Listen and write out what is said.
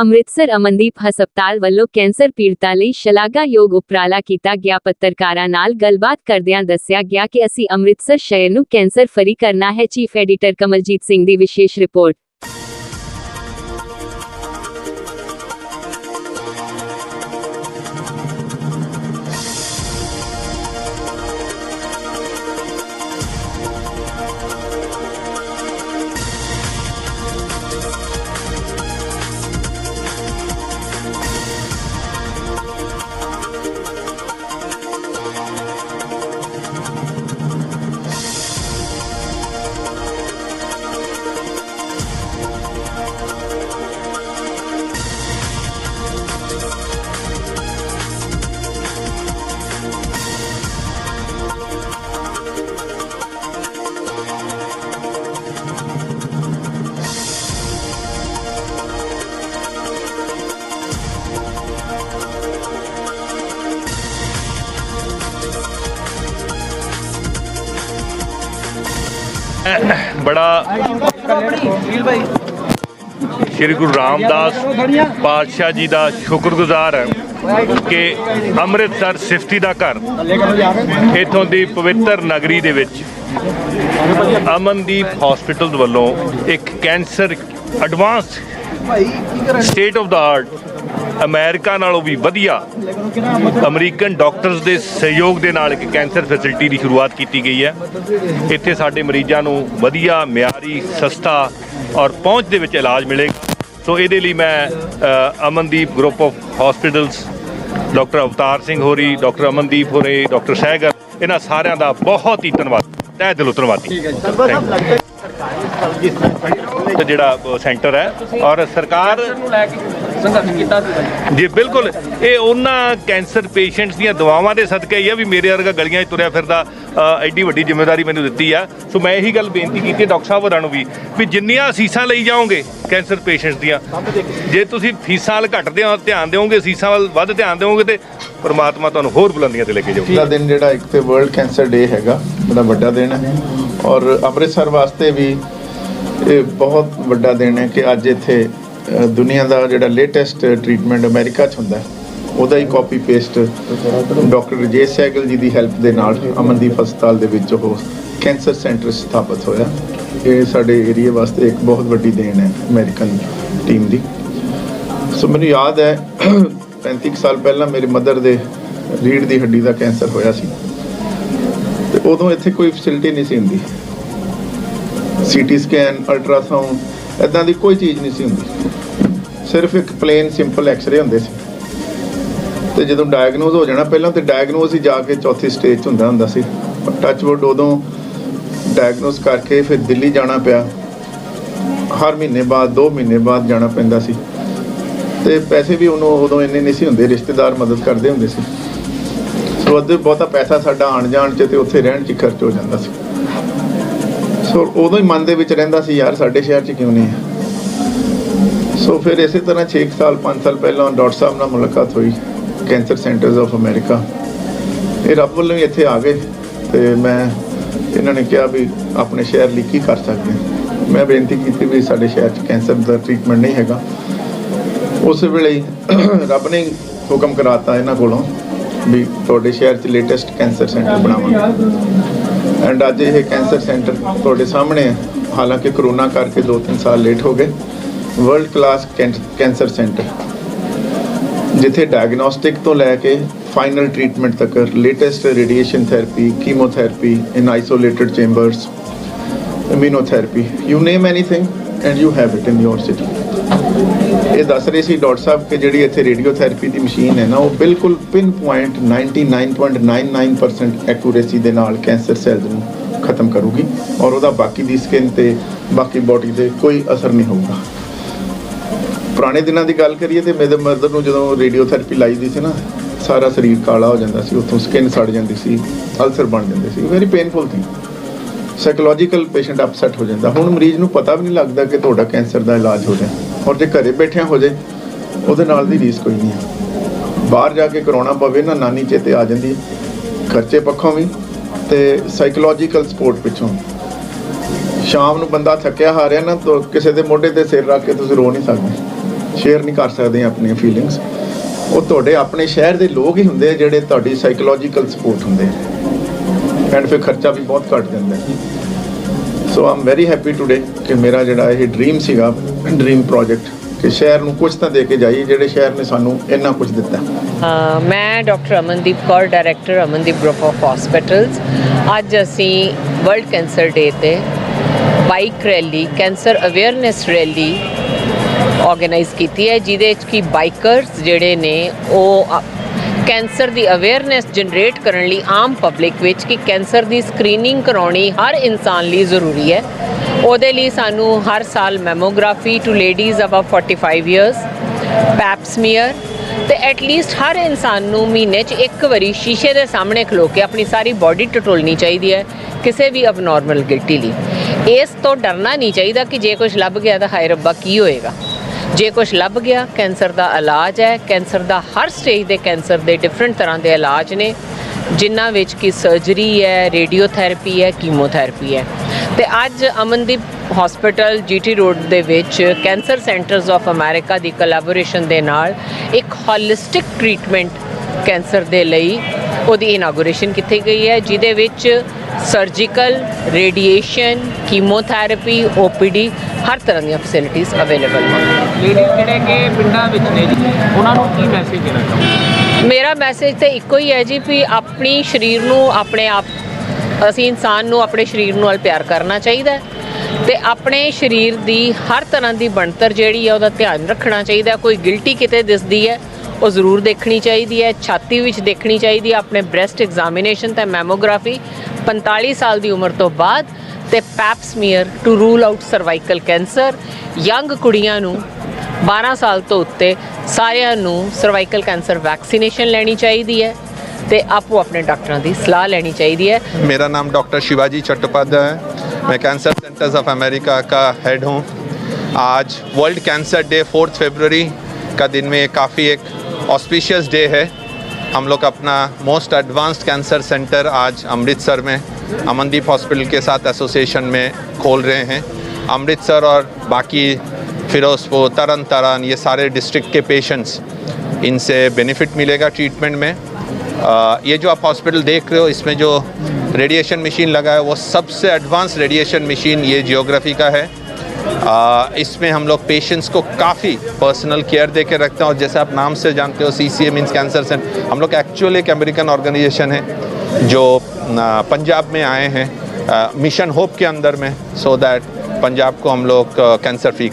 ਅੰਮ੍ਰਿਤਸਰ ਅਮਨਦੀਪ ਹਸਪਤਾਲ ਵੱਲੋਂ ਕੈਂਸਰ ਪੀੜਤਾਂ ਲਈ ਸ਼ਲਾਘਾਯੋਗ ਉਪਰਾਲਾ ਕੀਤਾ ਗਿਆ। ਪੱਤਰਕਾਰਾਂ ਨਾਲ ਗੱਲਬਾਤ ਕਰਦਿਆਂ ਦੱਸਿਆ ਗਿਆ ਕਿ ਅਸੀਂ ਅੰਮ੍ਰਿਤਸਰ ਸ਼ਹਿਰ ਨੂੰ ਕੈਂਸਰ ਫਰੀ ਕਰਨਾ ਹੈ। ਚੀਫ ਐਡੀਟਰ ਕਮਲਜੀਤ ਸਿੰਘ ਦੀ ਵਿਸ਼ੇਸ਼ ਰਿਪੋਰਟ। ਬੜਾ ਸ਼੍ਰੀ ਗੁਰੂ ਰਾਮਦਾਸ ਪਾਤਸ਼ਾਹ ਜੀ ਦਾ ਸ਼ੁਕਰਗੁਜ਼ਾਰ ਹੈ ਕਿ ਅੰਮ੍ਰਿਤਸਰ ਸਿਫਤੀ ਦਾ ਘਰ ਇਥੋਂ ਦੀ ਪਵਿੱਤਰ ਨਗਰੀ ਦੇ ਵਿੱਚ ਅਮਨਦੀਪ ਹਸਪੀਟਲ ਵੱਲੋਂ ਇੱਕ cancer advance state of the art America ਨਾਲੋਂ ਵੀ ਵਧੀਆ। ਅਮਰੀਕਨ ਡਾਕਟਰਸ ਦੇ ਸਹਿਯੋਗ ਦੇ ਨਾਲ ਇੱਕ ਕੈਂਸਰ ਫੈਸਿਲਿਟੀ ਦੀ ਸ਼ੁਰੂਆਤ ਕੀਤੀ ਗਈ ਹੈ। ਇੱਥੇ ਸਾਡੇ ਮਰੀਜ਼ਾਂ ਨੂੰ ਵਧੀਆ ਮਿਆਰੀ, ਸਸਤਾ ਔਰ ਪਹੁੰਚ ਦੇ ਵਿੱਚ ਇਲਾਜ ਮਿਲੇਗਾ। ਸੋ ਇਹਦੇ ਲਈ ਮੈਂ Amandeep group of hospitals doctor Avtar Singh ਹੋਰੀ ਡਾਕਟਰ ਅਮਨਦੀਪ ਹੋਰੇ ਡਾਕਟਰ ਸਹਿਗਰ ਇਹਨਾਂ ਸਾਰਿਆਂ ਦਾ ਬਹੁਤ ਹੀ ਧੰਨਵਾਦ। ਤਹਿ ਦਿਲੋਂ ਧੰਨਵਾਦੀ ਤੇ ਜਿਹੜਾ ਸੈਂਟਰ ਹੈ ਔਰ ਸਰਕਾਰ ਨੂੰ ਲੈ ਕੇ ਸੰਘਰਸ਼ ਕੀਤਾ ਸੀ ਜੀ ਬਿਲਕੁਲ। ਇਹ ਉਹਨਾਂ ਕੈਂਸਰ ਪੇਸ਼ੈਂਟਸ ਦੀਆਂ ਦਵਾਵਾਂ ਦੇ ਸਦਕੇ ਹੀ ਆ ਵੀ ਮੇਰੇ ਵਰਗਾ ਗਲੀਆਂ 'ਚ ਤੁਰਿਆ ਫਿਰਦਾ ਐਡੀ ਵੱਡੀ ਜ਼ਿੰਮੇਵਾਰੀ ਮੈਨੂੰ ਦਿੱਤੀ ਆ। ਸੋ ਮੈਂ ਇਹੀ ਗੱਲ ਬੇਨਤੀ ਕੀਤੀ ਡਾਕਟਰ ਸਾਹਿਬ ਹੋਰਾਂ ਨੂੰ ਵੀ ਵੀ ਜਿੰਨੀਆਂ ਅਸੀਸਾਂ ਲਈ ਜਾਓਗੇ ਕੈਂਸਰ ਪੇਸ਼ੈਂਟਸ ਦੀਆਂ ਜੇ ਤੁਸੀਂ ਫੀਸਾਂ ਵੱਲ ਘੱਟ ਦਿਓ ਧਿਆਨ ਦਿਓਗੇ ਅਸੀਸਾਂ ਵੱਲ ਵੱਧ ਧਿਆਨ ਦਿਓਗੇ ਤੇ ਪ੍ਰਮਾਤਮਾ ਤੁਹਾਨੂੰ ਹੋਰ ਬੁਲੰਦੀਆਂ ਤੇ ਲੈ ਕੇ ਜਾਊਗਾ। ਦਿਨ ਜਿਹੜਾ ਇੱਕ ਤੇ ਵਰਲਡ ਕੈਂਸਰ ਡੇ ਹੈਗਾ ਬੜਾ ਵੱਡਾ ਦਿਨ ਹੈ। ਔਰ ਅੰਮ੍ਰਿਤਸਰ ਵਾਸਤੇ ਵੀ ਇਹ ਬਹੁਤ ਵੱਡਾ ਦਿਨ ਹੈ ਕਿ ਅੱਜ ਇੱਥੇ ਦੁਨੀਆ ਦਾ ਜਿਹੜਾ ਲੇਟੈਸਟ ਟ੍ਰੀਟਮੈਂਟ ਅਮਰੀਕਾ 'ਚ ਹੁੰਦਾ ਉਹਦਾ ਹੀ copy paste doctor Rajesh Sehgal ji ਦੀ ਹੈਲਪ ਦੇ ਨਾਲ ਅਮਨਦੀਪ ਹਸਪਤਾਲ ਦੇ ਵਿੱਚ ਉਹ ਕੈਂਸਰ ਸੈਂਟਰ ਸਥਾਪਿਤ ਹੋਇਆ। ਇਹ ਸਾਡੇ ਏਰੀਆ ਵਾਸਤੇ ਇੱਕ ਬਹੁਤ ਵੱਡੀ ਦੇਣ ਹੈ ਅਮਰੀਕਨ ਟੀਮ ਦੀ। ਸੋ ਮੈਨੂੰ ਯਾਦ ਹੈ 35 ਕੁ ਸਾਲ ਪਹਿਲਾਂ ਮੇਰੇ ਮਦਰ ਦੇ ਰੀੜ ਦੀ ਹੱਡੀ ਦਾ ਕੈਂਸਰ ਹੋਇਆ ਸੀ। ਤੇ ਉਦੋਂ ਇੱਥੇ ਕੋਈ ਫੈਸਿਲਿਟੀ ਨਹੀਂ ਸੀ ਹੁੰਦੀ। ਸੀਟੀ ਸਕੈਨ ਅਲਟਰਾਸਾਊਂਡ ਐਦਾਂ ਦੀ ਕੋਈ ਚੀਜ਼ ਨਹੀਂ ਸੀ ਹੁੰਦੀ। ਸਿਰਫ ਇੱਕ ਪਲੇਨ ਸਿੰਪਲ ਐਕਸ-ਰੇ ਹੁੰਦੇ ਸੀ। ਤੇ ਜਦੋਂ ਡਾਇਗਨੋਜ਼ ਹੋ ਜਾਣਾ, ਪਹਿਲਾਂ ਤੇ ਡਾਇਗਨੋਜ਼ ਹੀ ਜਾ ਕੇ ਚੌਥੀ ਸਟੇਜ 'ਚ ਹੁੰਦਾ ਹੁੰਦਾ ਸੀ। ਟੱਚਵੁੱਡ ਉਦੋਂ ਡਾਇਗਨੋਜ਼ ਕਰਕੇ ਫਿਰ ਦਿੱਲੀ ਜਾਣਾ ਪਿਆ। ਹਰ ਮਹੀਨੇ ਬਾਅਦ 2 ਮਹੀਨੇ ਬਾਅਦ ਜਾਣਾ ਪੈਂਦਾ ਸੀ। ਤੇ ਪੈਸੇ ਵੀ ਉਹਨੂੰ ਉਦੋਂ ਇੰਨੇ ਨਹੀਂ ਸੀ ਹੁੰਦੇ, ਰਿਸ਼ਤੇਦਾਰ ਮਦਦ ਕਰਦੇ ਹੁੰਦੇ ਸੀ। ਸੋ ਅੱਧੇ ਬਹੁਤਾ ਪੈਸਾ ਸਾਡਾ ਆਣ ਜਾਣ ਚ ਤੇ ਉੱਥੇ ਰਹਿਣ ਚ ਖਰਚ ਹੋ ਜਾਂਦਾ ਸੀ। ਸੋ ਉਦੋਂ ਹੀ ਮਨ ਦੇ ਵਿੱਚ ਰਹਿੰਦਾ ਸੀ, ਯਾਰ, ਸਾਡੇ ਸ਼ਹਿਰ ਚ ਕਿਉਂ ਨਹੀਂ ਹੈ? ਸੋ ਫਿਰ ਇਸੇ ਤਰ੍ਹਾਂ 6 ਸਾਲ 5 ਸਾਲ ਪਹਿਲਾਂ ਡਾਕਟਰ ਸਾਹਿਬ ਨਾਲ ਮੁਲਾਕਾਤ ਹੋਈ, ਕੈਂਸਰ ਸੈਂਟਰਸ ਆਫ ਅਮਰੀਕਾ। ਇਹ ਰੱਬ ਵੱਲੋਂ ਹੀ ਇੱਥੇ ਆ ਗਏ ਤੇ ਮੈਂ ਇਹਨਾਂ ਨੇ ਕਿਹਾ ਵੀ ਆਪਣੇ ਸ਼ਹਿਰ ਲਈ ਕੀ ਕਰ ਸਕਦੇ ਮੈਂ ਬੇਨਤੀ ਕੀਤੀ ਵੀ ਸਾਡੇ ਸ਼ਹਿਰ 'ਚ ਕੈਂਸਰ ਦਾ ਟ੍ਰੀਟਮੈਂਟ ਨਹੀਂ ਹੈਗਾ। ਉਸ ਵੇਲੇ ਰੱਬ ਨੇ ਹੁਕਮ ਕਰਾਤਾ ਇਹਨਾਂ ਕੋਲੋਂ ਵੀ ਤੁਹਾਡੇ ਸ਼ਹਿਰ 'ਚ ਲੇਟੈਸਟ ਕੈਂਸਰ ਸੈਂਟਰ ਬਣਾਵਾਂਗੇ। ਐਂਡ ਅੱਜ ਇਹ ਕੈਂਸਰ ਸੈਂਟਰ ਤੁਹਾਡੇ ਸਾਹਮਣੇ ਹੈ। ਹਾਲਾਂਕਿ ਕਰੋਨਾ ਕਰਕੇ 2-3 ਸਾਲ ਲੇਟ ਹੋ ਗਏ। ਵਰਲਡ ਕਲਾਸ ਕੈਂਸਰ ਸੈਂਟਰ ਜਿੱਥੇ ਡਾਇਗਨੋਸਟਿਕ ਤੋਂ ਲੈ ਕੇ ਫਾਈਨਲ ਟ੍ਰੀਟਮੈਂਟ ਤੱਕ latest radiation therapy chemotherapy in isolated chambers immunotherapy, you name anything and you have it in your city ਇਹ ਦੱਸ ਰਹੇ ਸੀ ਡਾਕਟਰ ਸਾਹਿਬ ਕਿ ਜਿਹੜੀ ਇੱਥੇ ਰੇਡੀਓਥੈਰੇਪੀ ਦੀ ਮਸ਼ੀਨ ਹੈ ਨਾ, ਉਹ ਬਿਲਕੁਲ ਪਿਨ ਪੁਆਇੰਟ 99.99% ਐਕੂਰੇਸੀ ਦੇ ਨਾਲ ਕੈਂਸਰ ਸੈਲਸ ਨੂੰ ਖਤਮ ਕਰੂਗੀ ਔਰ ਉਹਦਾ ਬਾਕੀ ਦੀ ਸਕਿਨ ਤੇ ਬਾਕੀ ਬਾਡੀ ਤੇ ਕੋਈ ਅਸਰ ਨਹੀਂ ਹੋਊਗਾ। ਪੁਰਾਣੇ ਦਿਨਾਂ ਦੀ ਗੱਲ ਕਰੀਏ ਤੇ ਮੇਰੇ ਮਦਰ ਨੂੰ ਜਦੋਂ ਰੇਡੀਓਥੈਰੇਪੀ ਲਾਈ ਦੀ ਸੀ ਨਾ, ਸਾਰਾ ਸਰੀਰ ਕਾਲਾ ਹੋ ਜਾਂਦਾ ਸੀ, ਉੱਥੋਂ ਸਕਿਨ ਸੜ ਜਾਂਦੀ ਸੀ, ਅਲਸਰ ਬਣ ਜਾਂਦੇ ਸੀ very painful thing psychological patient upset ਹੋ ਜਾਂਦਾ। ਹੁਣ ਮਰੀਜ਼ ਨੂੰ ਪਤਾ ਵੀ ਨਹੀਂ ਲੱਗਦਾ ਕਿ ਤੁਹਾਡਾ ਕੈਂਸਰ ਦਾ ਇਲਾਜ ਹੋ ਰਿਹਾ। ਔਰ ਜੇ ਘਰੇ ਬੈਠਿਆਂ ਹੋ ਜਾਏ ਉਹਦੇ ਨਾਲ ਦੀ ਰੀਸ ਕੋਈ ਨਹੀਂ ਹੈ ਬਾਹਰ ਜਾ ਕੇ ਕਰਾਉਣਾ ਪਵੇ ਨਾ, ਨਾਨੀ ਚੇਤੇ ਆ ਜਾਂਦੀ ਖਰਚੇ ਪੱਖੋਂ ਵੀ ਤੇ ਸਾਈਕੋਲੋਜੀਕਲ ਸਪੋਰਟ ਪਿੱਛੋਂ। ਸ਼ਾਮ ਨੂੰ ਬੰਦਾ ਥੱਕਿਆ ਹਾਰਿਆ ਨਾ, ਤਾਂ ਕਿਸੇ ਦੇ ਮੋਢੇ ਤੇ ਸਿਰ ਰੱਖ ਕੇ ਤੁਸੀਂ ਰੋ ਨਹੀਂ ਸਕਦੇ। ਸ਼ੇਅਰ ਨਹੀਂ ਕਰ ਸਕਦੇ ਆਪਣੀਆਂ ਫੀਲਿੰਗਸ ਉਹ ਤੁਹਾਡੇ ਆਪਣੇ ਸ਼ਹਿਰ ਦੇ ਲੋਕ ਹੀ ਹੁੰਦੇ ਜਿਹੜੇ ਤੁਹਾਡੀ ਸਾਈਕੋਲੋਜੀਕਲ ਸਪੋਰਟ ਹੁੰਦੇ ਐਂਡ ਫਿਰ ਖਰਚਾ ਵੀ ਬਹੁਤ ਘਟ ਜਾਂਦਾ ਹੈ। So I'm very happy today ਕਿ ਮੇਰਾ ਜਿਹੜਾ ਇਹ ਡ੍ਰੀਮ ਸੀਗਾ ਡ੍ਰੀਮ ਪ੍ਰੋਜੈਕਟ ਕਿ ਸ਼ਹਿਰ ਨੂੰ ਕੁਝ ਤਾਂ ਦੇ ਕੇ ਜਾਈਏ, ਜਿਹੜੇ ਸ਼ਹਿਰ ਨੇ ਸਾਨੂੰ ਇੰਨਾ ਕੁਝ ਦਿੱਤਾ। ਮੈਂ doctor Amandeep Kaur director Amandeep group of hospitals ਅੱਜ ਅਸੀਂ ਵਰਲਡ ਕੈਂਸਰ ਡੇ ਤੇ bike rally cancer awareness rally organise ਕੀਤੀ ਹੈ, ਜਿਹਦੇ ਵਿੱਚ ਕਿ ਬਾਈਕਰਸ ਜਿਹੜੇ ਨੇ, ਉਹ ਕੈਂਸਰ ਦੀ ਅਵੇਅਰਨੈਸ ਜਨਰੇਟ ਕਰਨ ਲਈ ਆਮ ਪਬਲਿਕ ਵਿੱਚ ਕਿ ਕੈਂਸਰ ਦੀ ਸਕਰੀਨਿੰਗ ਕਰਾਉਣੀ ਹਰ ਇਨਸਾਨ ਲਈ ਜ਼ਰੂਰੀ ਹੈ। ਉਹਦੇ ਲਈ ਸਾਨੂੰ ਹਰ ਸਾਲ mammography to ladies above 45 years pap smear ਤੇ ਐਟ ਲੀਸਟ ਹਰ ਇਨਸਾਨ ਨੂੰ ਮਹੀਨੇ 'ਚ ਇੱਕ ਵਾਰੀ ਸ਼ੀਸ਼ੇ ਦੇ ਸਾਹਮਣੇ ਖਲੋ ਕੇ ਆਪਣੀ ਸਾਰੀ ਬਾਡੀ ਟਟੋਲਣੀ ਚਾਹੀਦੀ ਹੈ, ਕਿਸੇ ਵੀ ਅਬਨੋਰਮਲ ਗਿਲਟੀ ਲਈ। ਇਸ ਤੋਂ ਡਰਨਾ ਨਹੀਂ ਚਾਹੀਦਾ ਕਿ ਜੇ ਕੁਝ ਲੱਭ ਗਿਆ ਤਾਂ ਹਾਏ ਰੱਬਾ ਕੀ ਹੋਏਗਾ। ਜੇ ਕੁਝ ਲੱਭ ਗਿਆ, ਕੈਂਸਰ ਦਾ ਇਲਾਜ ਹੈ। ਕੈਂਸਰ ਦਾ ਹਰ ਸਟੇਜ ਦੇ ਕੈਂਸਰ ਦੇ ਡਿਫਰੈਂਟ ਤਰ੍ਹਾਂ ਦੇ ਇਲਾਜ ਨੇ, ਜਿਨ੍ਹਾਂ ਵਿੱਚ ਕਿ ਸਰਜਰੀ ਹੈ ਰੇਡੀਓਥੈਰੇਪੀ ਹੈ ਕੀਮੋਥੈਰੇਪੀ ਹੈ। ਤੇ ਅੱਜ ਅਮਨਦੀਪ ਹਸਪੀਟਲ ਜੀਟੀ ਰੋਡ ਦੇ ਵਿੱਚ ਕੈਂਸਰ ਸੈਂਟਰਸ ਆਫ ਅਮਰੀਕਾ ਦੀ ਕੋਲੈਬੋਰੇਸ਼ਨ ਦੇ ਨਾਲ ਇੱਕ ਹੋਲਿਸਟਿਕ ਟ੍ਰੀਟਮੈਂਟ ਕੈਂਸਰ ਦੇ ਲਈ ਉਹਦੀ ਇਨਾਗੂਰੇਸ਼ਨ ਕੀਤੀ ਗਈ ਹੈ ਜਿਹਦੇ ਵਿੱਚ ਸਰਜੀਕਲ ਰੇਡੀਏਸ਼ਨ ਕੀਮੋਥੈਰੇਪੀ ਓਪੀਡੀ ਹਰ ਤਰ੍ਹਾਂ ਦੀਆਂ ਫੈਸਿਲਿਟੀਆਂ ਅਵੇਲੇਬਲ ਹਨ। ਲੇਡੀਜ਼ ਜਿਹੜੇ ਕਿ ਪਿੰਡਾਂ ਵਿੱਚ ਨੇ ਜੀ ਉਹਨਾਂ ਨੂੰ ਕੀ ਮੈਸੇਜ ਦੇਣਾ ਚਾਹੁੰਦੇ ਮੇਰਾ ਮੈਸੇਜ ਤੇ ਇੱਕੋ ਹੀ ਹੈ ਜੀ ਵੀ ਆਪਣੀ ਸਰੀਰ ਨੂੰ ਆਪਣੇ ਆਪ ਅਸੀਂ ਇਨਸਾਨ ਨੂੰ ਆਪਣੇ ਸਰੀਰ ਨੂੰ ਨਾਲ ਪਿਆਰ ਕਰਨਾ ਚਾਹੀਦਾ ਤੇ ਆਪਣੇ ਸਰੀਰ ਦੀ ਹਰ ਤਰ੍ਹਾਂ ਦੀ ਬਣਤਰ ਜਿਹੜੀ ਹੈ ਉਹਦਾ ਧਿਆਨ ਰੱਖਣਾ ਚਾਹੀਦਾ ਕੋਈ ਗਿਲਟੀ ਕਿਤੇ ਦਿਸਦੀ ਹੈ ਉਹ ਜ਼ਰੂਰ ਦੇਖਣੀ ਚਾਹੀਦੀ ਹੈ ਛਾਤੀ ਵਿੱਚ ਦੇਖਣੀ ਚਾਹੀਦੀ ਹੈ ਆਪਣੇ ਬ੍ਰੈਸਟ ਐਗਜ਼ਾਮੀਨੇਸ਼ਨ ਤੇ ਮੈਮੋਗ੍ਰਾਫੀ 45 ਸਾਲ ਦੀ ਉਮਰ ਤੋਂ ਬਾਅਦ ਤੇ pap smear to rule out cervical cancer young ਕੁੜੀਆਂ ਨੂੰ 12 ਸਾਲ ਤੋਂ ਉੱਤੇ ਸਾਰਿਆਂ ਨੂੰ ਸਰਵਾਈਕਲ ਕੈਂਸਰ ਵੈਕਸੀਨੇਸ਼ਨ ਲੈਣੀ ਚਾਹੀਦੀ ਹੈ ਤੇ ਆਪੋ ਆਪਣੇ ਡਾਕਟਰਾਂ ਦੀ ਸਲਾਹ ਲੈਣੀ ਚਾਹੀਦੀ ਹੈ मेरा नाम डॉक्टर शिवाजी चट्टोपाध्याय है मैं कैंसर सेंटर्स ऑफ अमेरिका का हेड हूँ आज world cancer day fourth February का दिन में काफ़ी एक ऑस्पिशियस डे है। हम लोग अपना मोस्ट एडवांस्ड कैंसर सेंटर आज अमृतसर में अमनदीप हॉस्पिटल के साथ एसोसिएशन में खोल रहे हैं। अमृतसर और बाकी फिरोजपुर तरन तरन ये सारे डिस्ट्रिक्ट के पेशेंट्स इनसे बेनिफिट मिलेगा ट्रीटमेंट में। अ, ये जो आप हॉस्पिटल देख रहे हो इसमें जो रेडिएशन मशीन लगा है वो सबसे एडवांस रेडिएशन मशीन ये जियोग्राफी का है। इसमें हम लोग पेशेंट्स को काफ़ी पर्सनल केयर दे के रखते हैं और जैसे आप नाम से जानते हो C C A means cancer centre हम लोग एक्चुअली एक अमेरिकन ऑर्गेनाइजेशन है जो पंजाब में आए हैं मिशन होप के अंदर में सो so दैट पंजाब को हम लोग कैंसर फ्री